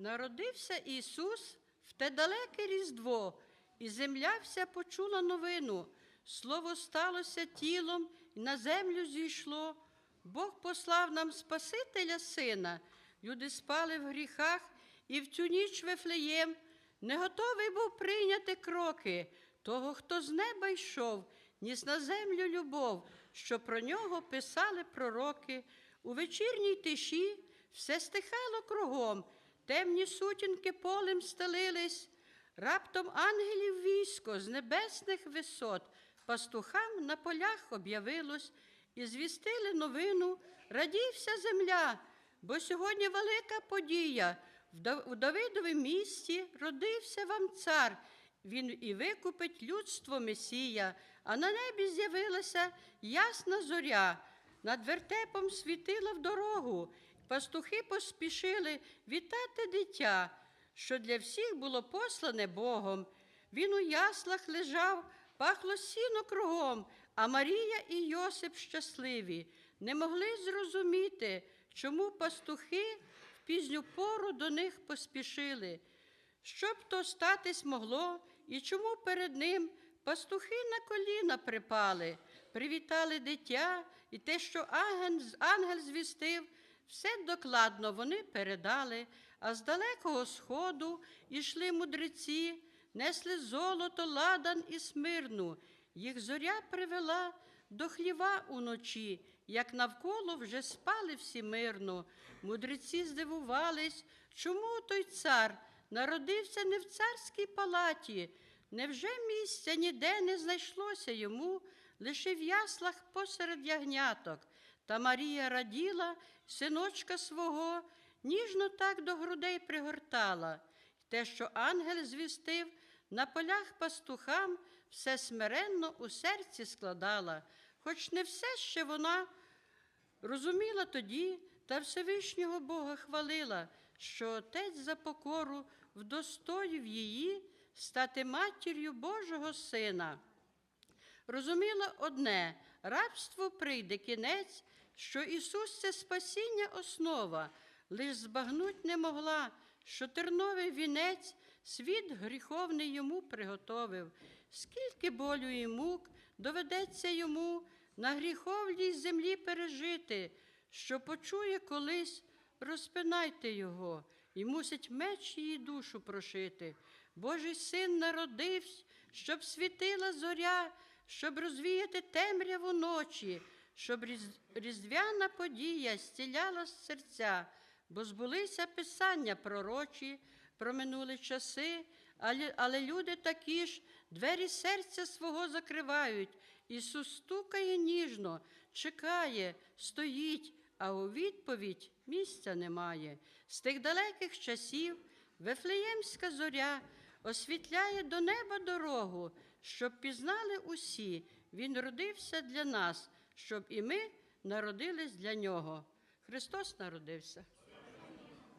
Народився Ісус в те далеке Різдво, і земля вся почула новину. Слово сталося тілом і на землю зійшло. Бог послав нам Спасителя Сина. Люди спали в гріхах, і в цю ніч Вифлеєм не готовий був прийняти кроки того, хто з неба йшов, ніс на землю любов, що про нього писали пророки. У вечірній тиші все стихало кругом, темні сутінки полем стелились. Раптом ангелів військо з небесних висот пастухам на полях об'явилось і звістили новину, радівся земля, бо сьогодні велика подія. В Давидовім місті родився вам цар. Він і викупить людство Месія, а на небі з'явилася ясна зоря. Над вертепом світила в дорогу. Пастухи поспішили вітати дитя, що для всіх було послане Богом. Він у яслах лежав, пахло сіно кругом, а Марія і Йосип щасливі, не могли зрозуміти, чому пастухи в пізню пору до них поспішили. Що б то статись могло, і чому перед ним пастухи на коліна припали, привітали дитя, і те, що ангел, ангел звістив, все докладно вони передали, а з далекого сходу ішли мудреці, несли золото, ладан і смирну. Їх зоря привела до хліва уночі, як навколо вже спали всі мирно. Мудреці здивувались, чому той цар народився не в царській палаті. Невже місця ніде не знайшлося йому, лише в яслах посеред ягняток? Та Марія раділа синочка свого, ніжно так до грудей пригортала. Те, що ангел звістив, на полях пастухам все смиренно у серці складала, хоч не все ще вона розуміла тоді та Всевишнього Бога хвалила, що Отець за покору вдостоїв її стати матір'ю Божого Сина. Розуміла одне, рабству прийде кінець, що Ісус це спасіння основа, лиш збагнуть не могла, що терновий вінець світ гріховний йому приготовив. Скільки болю і мук доведеться йому на гріховній землі пережити, що почує колись, розпинайте його, і мусить меч її душу прошити. Божий син народився, щоб світила зоря, щоб розвіяти темряву ночі, щоб різдвяна подія стіляла з серця, бо збулися писання пророчі про минулі часи, але, але люди такі ж двері серця свого закривають. Ісус стукає ніжно, чекає, стоїть, а у відповідь місця немає. З тих далеких часів Вифлеємська зоря освітляє до неба дорогу, щоб пізнали усі. Він родився для нас, щоб і ми народились для нього. Христос народився.